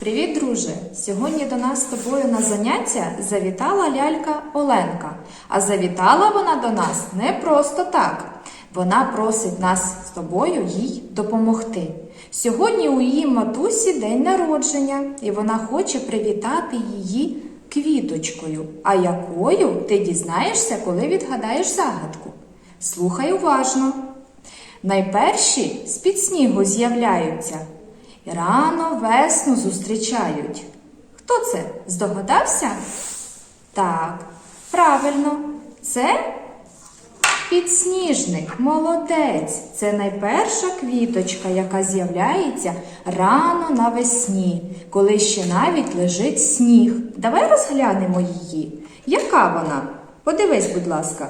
Привіт, друже! Сьогодні до нас з тобою на заняття завітала лялька Оленка. А завітала вона до нас не просто так. Вона просить нас з тобою їй допомогти. Сьогодні у її матусі день народження, і вона хоче привітати її квіточкою. А якою ти дізнаєшся, коли відгадаєш загадку? Слухай уважно. Найперші з-під снігу з'являються. Рано весну зустрічають. Хто це? Здогадався? Так, правильно, це підсніжник, молодець. Це найперша квіточка, яка з'являється рано навесні, коли ще навіть лежить сніг. Давай розглянемо її. Яка вона? Подивись, будь ласка.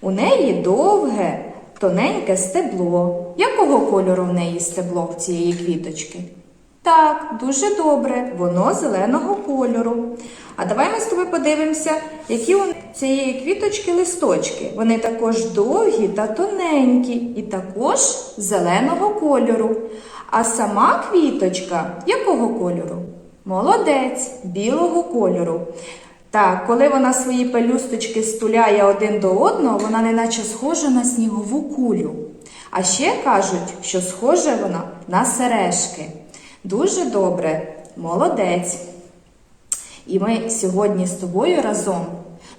У неї довге, тоненьке стебло. Якого кольору в неї стебло в цієї квіточки? Так, дуже добре, воно зеленого кольору. А давай ми з тобою подивимося, які у цієї квіточки листочки. Вони також довгі та тоненькі, і також зеленого кольору. А сама квіточка якого кольору? Молодець, білого кольору. Так, коли вона свої пелюсточки стуляє один до одного, вона неначе схожа на снігову кулю. А ще кажуть, що схожа вона на сережки. Дуже добре, молодець. І ми сьогодні з тобою разом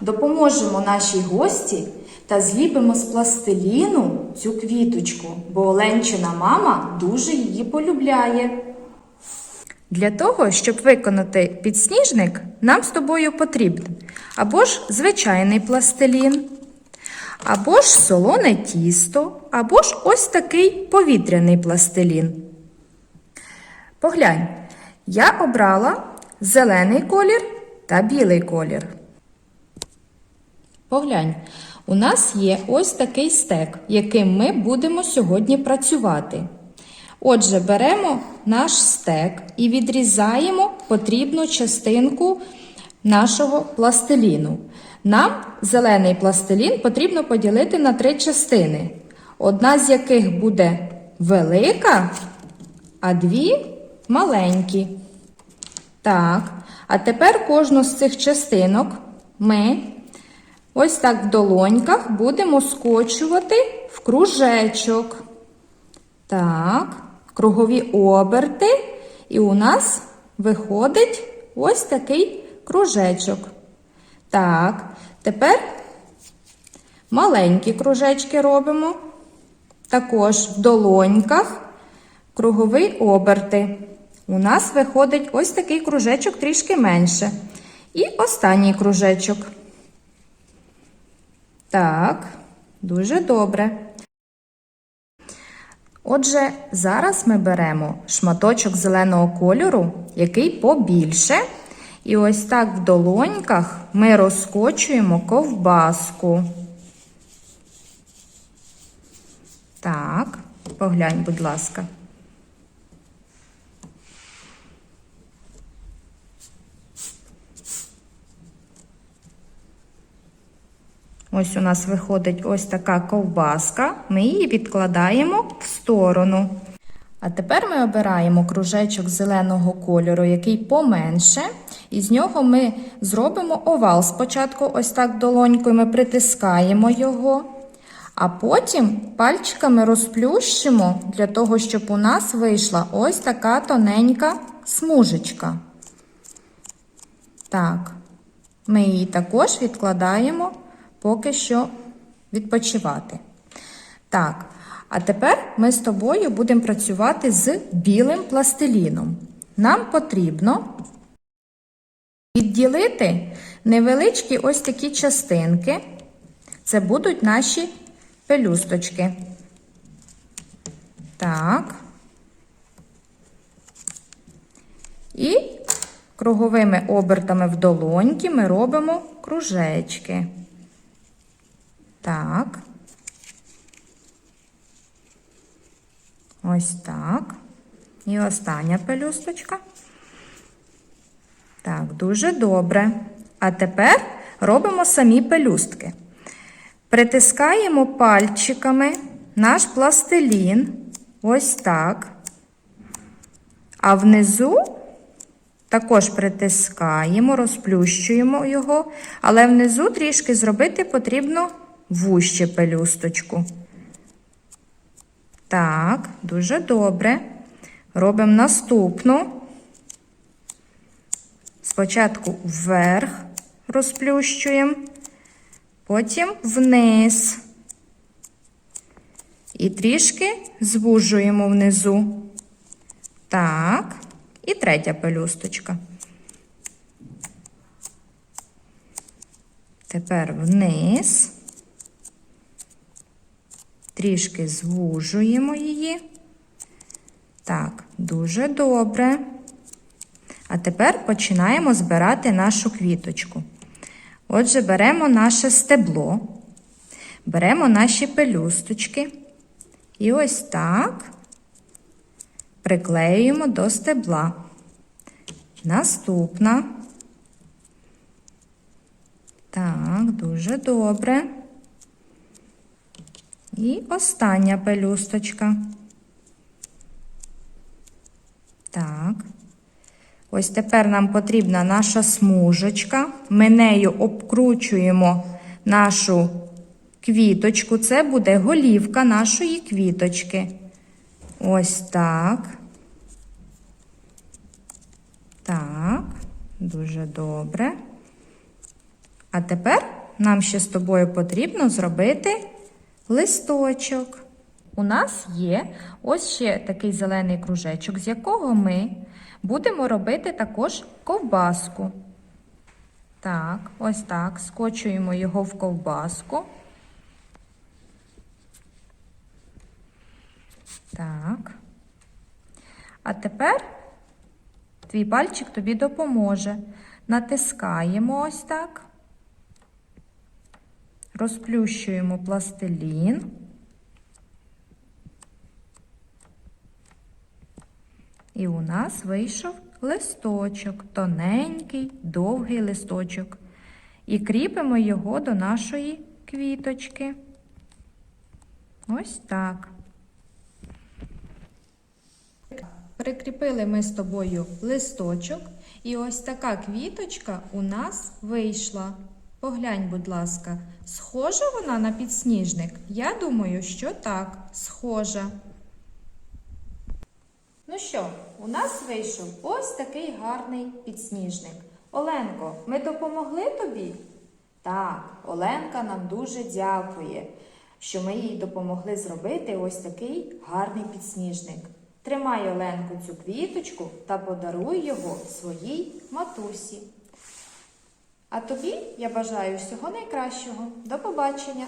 допоможемо нашій гості та зліпимо з пластиліну цю квіточку, бо Оленчина мама дуже її полюбляє. Для того, щоб виконати підсніжник, нам з тобою потрібен або ж звичайний пластилін, або ж солоне тісто, або ж ось такий повітряний пластилін. Поглянь, я обрала зелений колір та білий колір. Поглянь, у нас є ось такий стек, яким ми будемо сьогодні працювати. Отже, беремо наш стек і відрізаємо потрібну частинку нашого пластиліну. Нам зелений пластилін потрібно поділити на три частини, одна з яких буде велика, а дві маленькі. Так, а тепер кожну з цих частинок ми ось так в долоньках будемо скочувати в кружечок. Так, кругові оберти, і у нас виходить ось такий кружечок. Так, тепер маленькі кружечки робимо. Також в долоньках кругові оберти. У нас виходить ось такий кружечок трішки менше. І останній кружечок. Так, дуже добре. Отже, зараз ми беремо шматочок зеленого кольору, який побільше. І ось так в долоньках ми розкочуємо ковбаску. Так, поглянь, будь ласка. Ось у нас виходить ось така ковбаска. Ми її відкладаємо в сторону. А тепер ми обираємо кружечок зеленого кольору, який поменше. І з нього ми зробимо овал. Спочатку, ось так долонькою ми притискаємо його, а потім пальчиками розплющимо для того, щоб у нас вийшла ось така тоненька смужечка. Так, ми її також відкладаємо поки що відпочивати. Так, а тепер ми з тобою будемо працювати з білим пластиліном. Нам потрібно відділити невеличкі ось такі частинки. Це будуть наші пелюсточки. Так. І круговими обертами в долоньки ми робимо кружечки. Так. Ось так. І остання пелюсточка. Так, дуже добре. А тепер робимо самі пелюстки. Притискаємо пальчиками наш пластилін. Ось так. А внизу Також притискаємо, розплющуємо його, але внизу трішки зробити потрібно вужче пелюсточку. Так, дуже добре. Робимо наступну. Спочатку вверх розплющуємо, потім вниз. І трішки звужуємо внизу. Так, і третя пелюсточка. Тепер вниз. Трішки звужуємо її. Так, дуже добре. А тепер починаємо збирати нашу квіточку. Отже, беремо наше стебло, беремо наші пелюсточки і ось так приклеюємо до стебла. Наступна. Так, дуже добре. І остання пелюсточка. Так. Ось тепер нам потрібна наша смужечка. Ми нею обкручуємо нашу квіточку. Це буде голівка нашої квіточки. Ось так. Так, дуже добре. А тепер нам ще з тобою потрібно зробити листочок. У нас є ось ще такий зелений кружечок, з якого ми будемо робити також ковбаску. Так, ось так. Скочуємо його в ковбаску. Так. А тепер твій пальчик тобі допоможе. Натискаємо ось так. Розплющуємо пластилін. І у нас вийшов листочок, тоненький, довгий листочок. І кріпимо його до нашої квіточки. Ось так. Прикріпили ми з тобою листочок, і ось така квіточка у нас вийшла. Поглянь, будь ласка, схожа вона на підсніжник? Я думаю, що так, схожа. Ну що, у нас вийшов ось такий гарний підсніжник. Оленко, ми допомогли тобі? Так, Оленка нам дуже дякує, що ми їй допомогли зробити ось такий гарний підсніжник. Тримай Оленку цю квіточку та подаруй його своїй матусі. А тобі я бажаю всього найкращого. До побачення!